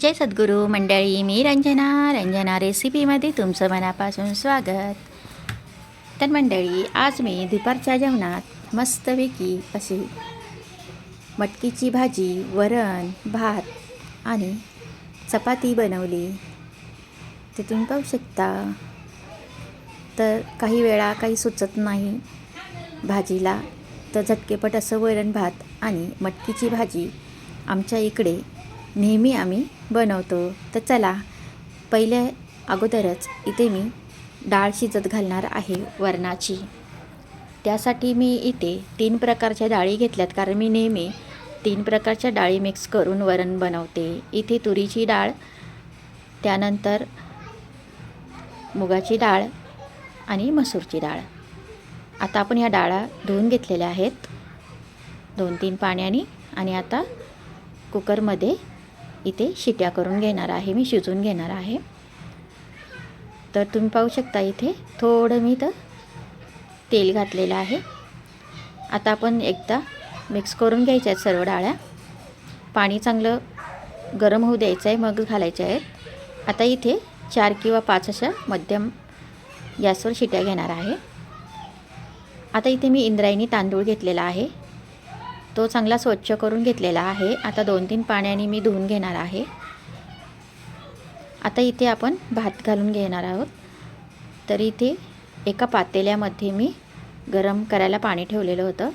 जय सद्गुरू मंडळी मी रंजना. रंजना रेसिपीमध्ये तुमचं मनापासून स्वागत. तर मंडळी आज मी दुपारच्या जेवणात मस्तपैकी अशी मटकीची भाजी वरण भात आणि चपाती बनवली. ते तुम्ही पाहू शकता. तर काही वेळा काही सुचत नाही भाजीला. तर झटकेपट असं वरण भात आणि मटकीची भाजी आमच्या इकडे नेहमी आम्ही बनवतो. तर चला पहिले अगोदरच इथे मी डाळ शिजत घालणार आहे वरणाची. त्यासाठी मी इथे तीन प्रकारच्या डाळी घेतल्यात कारण मी नेहमी तीन प्रकारच्या डाळी मिक्स करून वरण बनवते. इथे तुरीची डाळ त्यानंतर मुगाची डाळ आणि मसूरची डाळ. आता आपण ह्या डाळा धुवून घेतलेल्या आहेत. दोन तीन पाण्याने आणि आता कुकरमध्ये इथे शिट्या करून घेणार आहे मी शिजून घेणार आहे. तर तुम्ही पाहू शकता इथे थोडं मी तर तेल घातलेलं आहे. आता आपण एकदा मिक्स करून घ्यायच्या आहेत सर्व डाळ्या. पाणी चांगलं गरम होऊ द्यायचं आहे मग घालायचे आहेत. आता इथे चार किंवा पाच अशा मध्यम गॅसवर शिट्या घेणार आहे. आता इथे मी इंद्रायणी तांदूळ घेतलेला आहे. तो चांगला स्वच्छ करून घेतलेला आहे. आता दोन तीन पाण्याने मी धुवून घेणार आहे. आता इथे आपण भात घालून घेणार आहोत. तर इथे एका पातेल्यामध्ये मी गरम करायला पाणी ठेवलेलं होतं.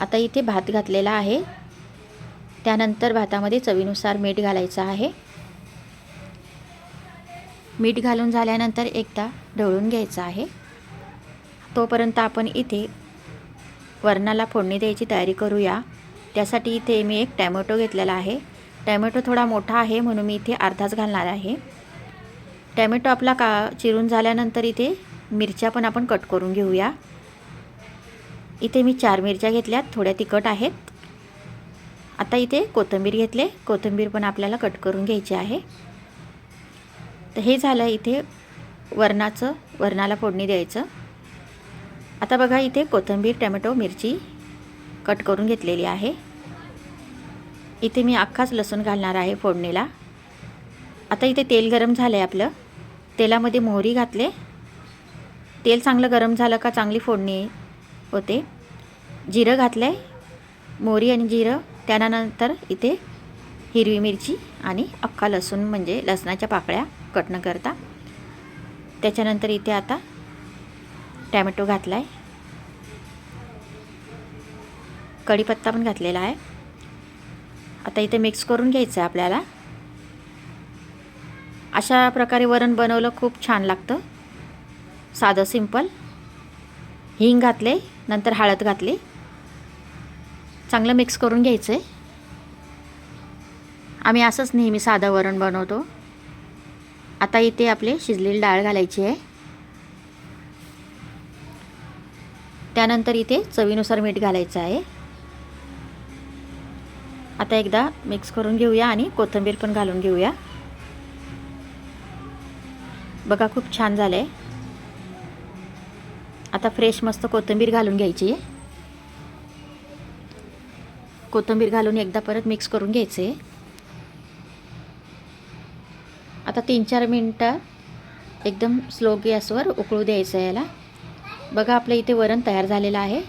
आता इथे भात घातलेला आहे. त्यानंतर भातामध्ये चवीनुसार मीठ घालायचं आहे. मीठ घालून झाल्यानंतर एकदा ढवळून घ्यायचं आहे. तोपर्यंत आपण इथे वरणाला फोडणी द्यायची तयारी करूया. त्यासाठी इथे मी एक टॅमॅटो घेतलेला आहे. टॅमॅटो थोडा मोठा आहे म्हणून मी इथे अर्धाच घालणार आहे. टॅमॅटो आपला का चिरून झाल्यानंतर इथे मिरच्या पण आपण कट करून घेऊया. इथे मी चार मिरच्या घेतल्यात थोड्या तिखट आहेत. आता इथे कोथिंबीर घेतले. कोथिंबीर पण आपल्याला कट करून घ्यायची आहे. तर हे झालं इथे वरणाचं वरणाला फोडणी द्यायचं. आता बघा इथे कोथिंबीर टमॅटो मिरची कट करून घेतलेली आहे. इथे मी अख्खाच लसूण घालणार आहे फोडणीला. आता इथे तेल गरम झालं आहे आपलं. तेलामध्ये मोहरी घातले. तेल चांगलं गरम झालं का चांगली फोडणी होते. जिरं घातलं आहे मोहरी आणि जिरं त्यानंतर इथे हिरवी मिरची आणि अख्खा लसूण म्हणजे लसणाच्या पाकळ्या कट न करता. त्याच्यानंतर इथे आता टॅमॅटो घातला आहे कढीपत्ता पण घातलेला आहे. आता इथे मिक्स करून घ्यायचं आहे आपल्याला. अशा प्रकारे वरण बनवलं खूप छान लागतं. साधं सिंपल हिंग घातले नंतर हळद घातली. चांगलं मिक्स करून घ्यायचं आहे आम्ही असंच नेहमी साधं वरण बनवतो. आता इथे आपले शिजलेली डाळ घालायची आहे. त्यानंतर इथे चवीनुसार मीठ घालायचं आहे. आता एकदा मिक्स करून घेऊया आणि कोथिंबीर पण घालून घेऊया. बघा खूप छान झालं आहे आता फ्रेश मस्त कोथिंबीर घालून घ्यायची. आहे कोथिंबीर घालून एकदा परत मिक्स करून घ्यायचे. आता तीन चार मिनटं एकदम स्लो गॅसवर उकळू द्यायचं आहे याला. बघा आपलं इथे वरण तयार झालेलं आहे.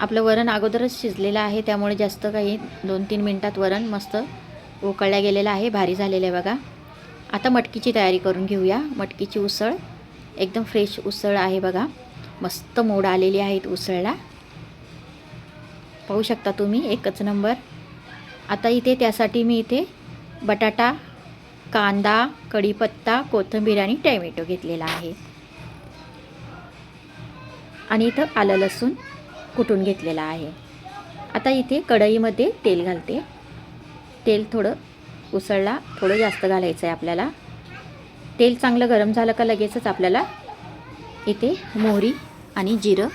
आपलं वरण अगोदरच शिजलेलं आहे त्यामुळे जास्त काही दोन तीन मिनटात वरण मस्त उकळल्या गेलेलं आहे भारी झालेलं आहे बघा. आता मटकीची तयारी करून घेऊया. मटकीची उसळ एकदम फ्रेश उसळ आहे बघा. मस्त मोड आलेली आहेत उसळला. पाहू शकता तुम्ही एकच नंबर. आता इथे त्यासाठी मी इथे बटाटा कांदा कढीपत्ता कोथिंबीर आणि टॅमॅटो घेतलेला आहे. आणि इथं आलं लसूण कुटून घेतलेलं आहे. आता इथे कढईमध्ये तेल घालते. तेल थोडं उसळला थोडं जास्त घालायचं आहे आपल्याला. तेल चांगलं गरम झालं का लगेचच आपल्याला इथे मोहरी आणि जिरं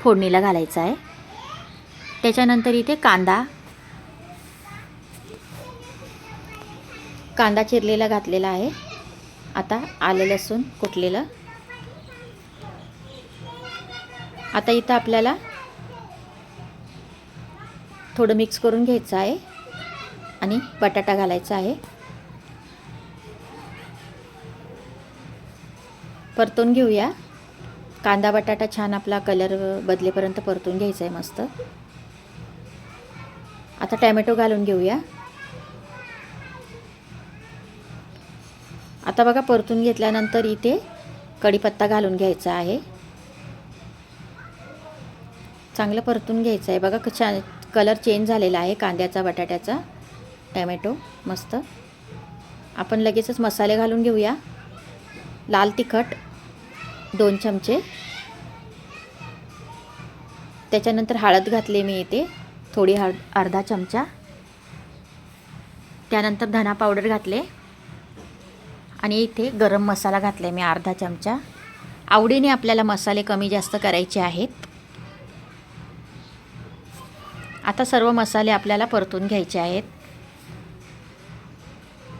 फोडणीला घालायचं आहे. त्याच्यानंतर इथे कांदा. कांदा चिरलेला घातलेला आहे. आता आलं लसूण कुटलेलं. आता इथं आपल्याला थोडं मिक्स करून घ्यायचं आहे. आणि बटाटा घालायचा आहे. परतून घेऊया. कांदा बटाटा छान आपला कलर बदलेपर्यंत परतून घ्यायचा आहे मस्त. आता टॅमॅटो घालून घेऊया. आता बघा परतून घेतल्यानंतर इथे कढीपत्ता घालून घ्यायचा आहे. चांगलं परतून घ्यायचं आहे. बघा छान कलर चेंज झालेला आहे कांद्याचा बटाट्याचा. टॅमॅटो मस्त. आपण लगेचच मसाले घालून घेऊया. लाल तिखट दोन चमचे. त्याच्यानंतर हळद घातली मी येते थोडी हळ अर्धा चमचा. त्यानंतर धना पावडर घातले. आणि इथे गरम मसाला घातला मी अर्धा चमचा. आवडीने आपल्याला मसाले कमी जास्त करायचे आहेत. आता सर्व मसाले आपल्याला परतून घ्यायचे आहेत.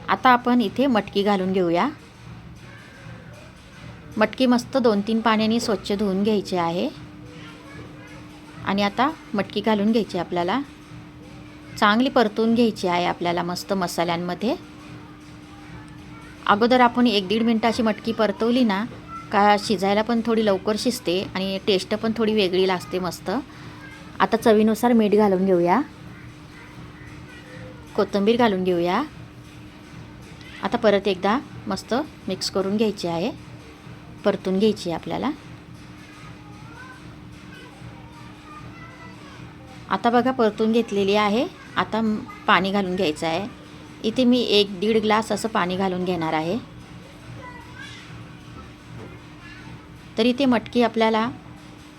आता आपण इथे मटकी घालून घेऊया. मटकी मस्त दोन तीन पाण्याने स्वच्छ धुवून घ्यायची आहे. आणि आता मटकी घालून घ्यायची आपल्याला. चांगली परतून घ्यायची आहे आपल्याला मस्त मसाल्यांमध्ये. अगोदर आपण एक दीड मिनटाची मटकी परतवली ना का शिजायला पण थोडी लवकर शिजते आणि टेस्ट पण थोडी वेगळी लागते मस्त. आता चवीनुसार मीठ घालून घेऊया. कोथिंबीर घालून घेऊया. आता परत एकदा मस्त मिक्स करून घ्यायची आहे. परतून घ्यायची आहे आपल्याला. आता बघा परतून घेतलेली आहे. आता पाणी घालून घ्यायचं आहे. इथे मी एक दीड ग्लास असं पाणी घालून घेणार आहे. तर इथे मटकी आपल्याला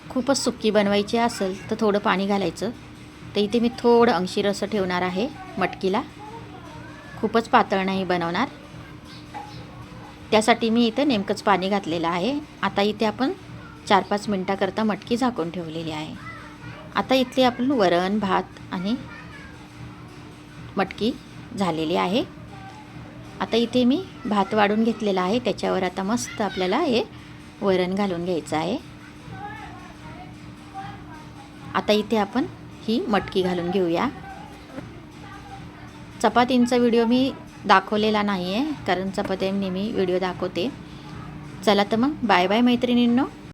खूपच सुक्की बनवायची असेल तर थोडं पाणी घालायचं. तर इथे मी थोडं अंशीर असं ठेवणार आहे मटकीला. खूपच पातळ नाही बनवणार. त्यासाठी मी इथं नेमकंच पाणी घातलेलं आहे. आता इथे आपण चार पाच मिनटाकरता मटकी झाकून ठेवलेली आहे. आता इथले आपण वरण भात आणि मटकी झालेली आहे. आता इथे मी भात वाढून घेतलेला आहे. त्याच्यावर आता मस्त आपल्याला हे वरण घालून घ्यायचं आहे. आता इथे आपण ही मटकी घालून घेऊया. चपातींचा व्हिडिओ मी दाखवलेला नाही आहे कारण चपाती नेहमी व्हिडिओ दाखवते. चला तर मग बाय बाय मैत्रिणींनो.